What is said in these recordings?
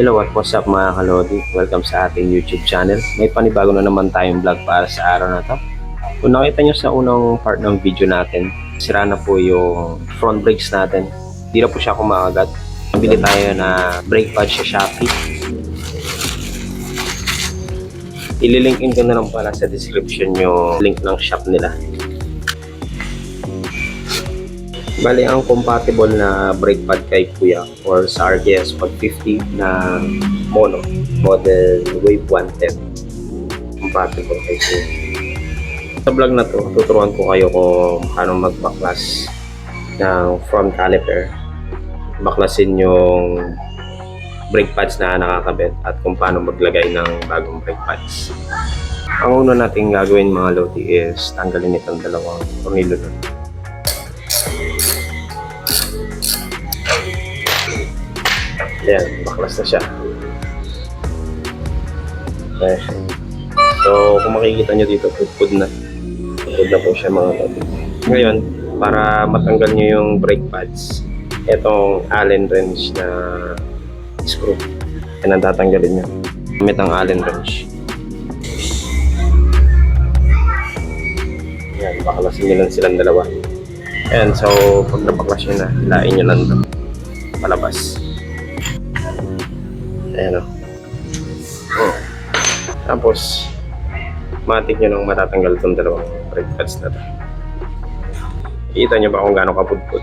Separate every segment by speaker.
Speaker 1: Hello at what's up mga kalodi? Welcome sa ating YouTube channel. May panibago na naman tayong vlog para sa araw na to. Kung nakita nyo sa unang part ng video natin, sira na po yung front brakes natin. Hindi na po siya kumakagat. Nabili tayo na brake pad sa Shopee. Ililink in ko na lang pala sa description yung link ng shop nila. Bali, ang compatible na brake pad kay Kuya or sa RDS 150 na mono, model Wave 110. Compatible kay Kuya. Sa vlog na to, tuturuan ko kayo kung paano magbaklas ng front caliper. Baklasin yung brake pads na nakakabit at kung paano maglagay ng bagong brake pads. Ang una nating gagawin mga lodi is tanggalin itong dalawang tornilyo na Ayan, baklas na siya. Okay. So, kung makikita nyo dito, pudpud na. Pudpud na po siya mga kapatid. Ngayon, para matanggal nyo yung brake pads, itong Allen wrench na screw. Yan ang tatanggalin nyo. Gamit ang Allen wrench. Yan, baklasin nyo lang silang dalawa. Ayan, so pag napaklas nyo na, hilain nyo lang ito. Palabas. Ayan o. Oh. Tapos, matik nyo nang matatanggal itong dalawang brake pads na to. Kita nyo ba kung gaano kapudpud?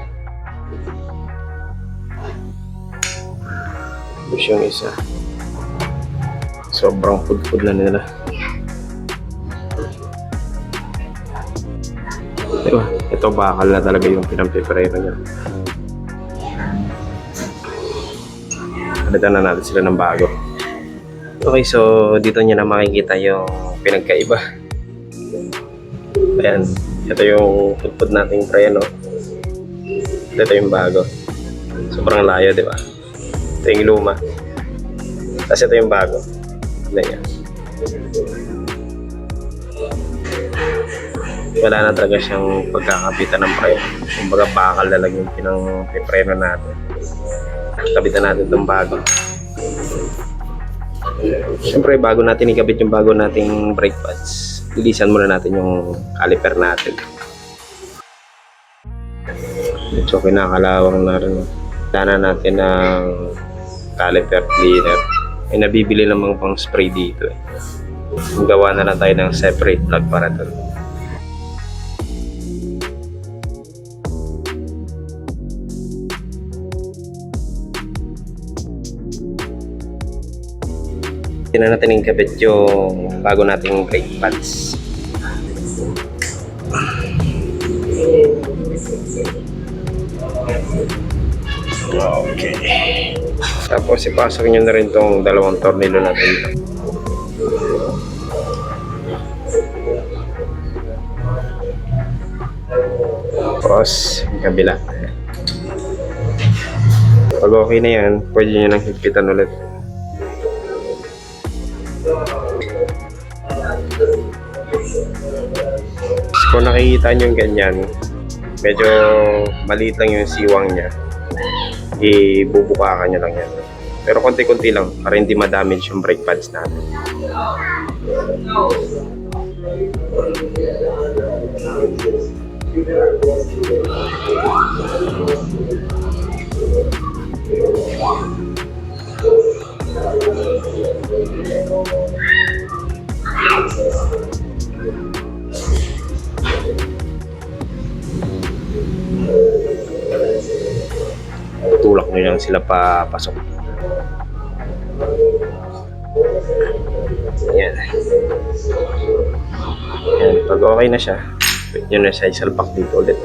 Speaker 1: Tapos yung isa. Sobrang pudpud na nila. Diba? Ito bakal na talaga yung pinampipreno niya. Palitan na natin sila ng bago. Okay, so dito nyo na makikita yung pinagkaiba. Ayan, ito yung pudpud nating preno. Ito yung bago. Sobrang layo, di ba? Ito yung luma. Tapos ito yung bago. Niya. Wala na talaga siyang pagkakapitan ng preno. Kumbaga bakal na lang yung pinang-preno natin. Kabitan natin itong bago. Siyempre, bago natin ikabit yung bago nating brake pads, lilisan muna natin yung caliper natin. Medyo kinakalawang na rin. Dana natin ng caliper cleaner. May nabibili namang pang spray dito eh. Gawa na lang tayo ng separate plug para doon. Hindi na natin ikabit yung bago nating brake pads. Okay. Tapos ipasok nyo na rin tong dalawang tornilyo natin. Tapos, yung kabila. Pag okay na yan, pwede nyo nang higpitan ulit. Kung nakikita nyo ganyan, medyo maliit lang yung siwang niya. Ibubukakan nyo lang yan. Pero konti-konti lang para hindi ma-damage yung brake pads natin. Tulak nyo sila papasok. Ayan. Ayan. Pag okay na siya, nyo na siya isalpak dito ulit.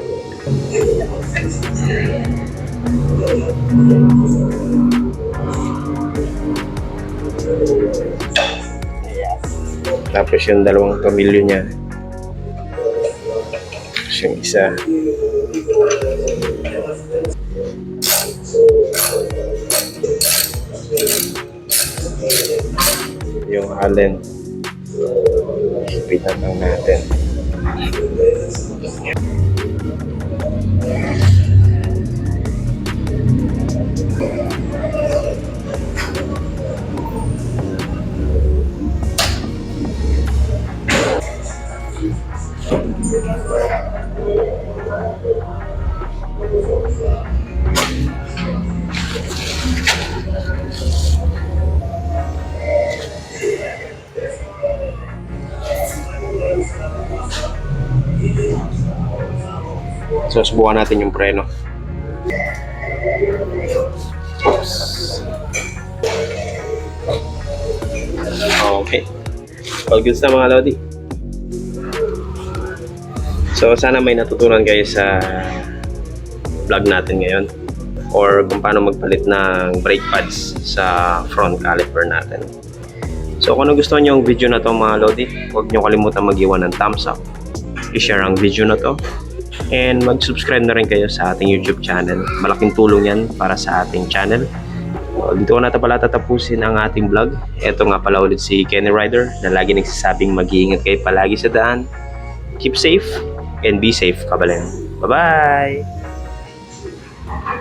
Speaker 1: Tapos yung dalawang tornilyo niya. Tapos yung isa. Yung allen. Hipitan lang natin. So, subukan natin yung preno. Okay. All goods na mga Lodi. So, sana may natutunan kayo sa vlog natin ngayon or kung paano magpalit ng brake pads sa front caliper natin. So, kung nagustuhan nyo yung video na to mga Lodi, huwag nyo kalimutan mag-iwan ng thumbs up. I-share ang video na to. And mag-subscribe na rin kayo sa ating YouTube channel. Malaking tulong yan para sa ating channel. So, dito ko na pala tatapusin ang ating vlog. Ito nga pala ulit si Kenny Ryder na lagi nagsasabing mag-iingat kayo palagi sa daan. Keep safe and be safe, kabalen. Bye-bye!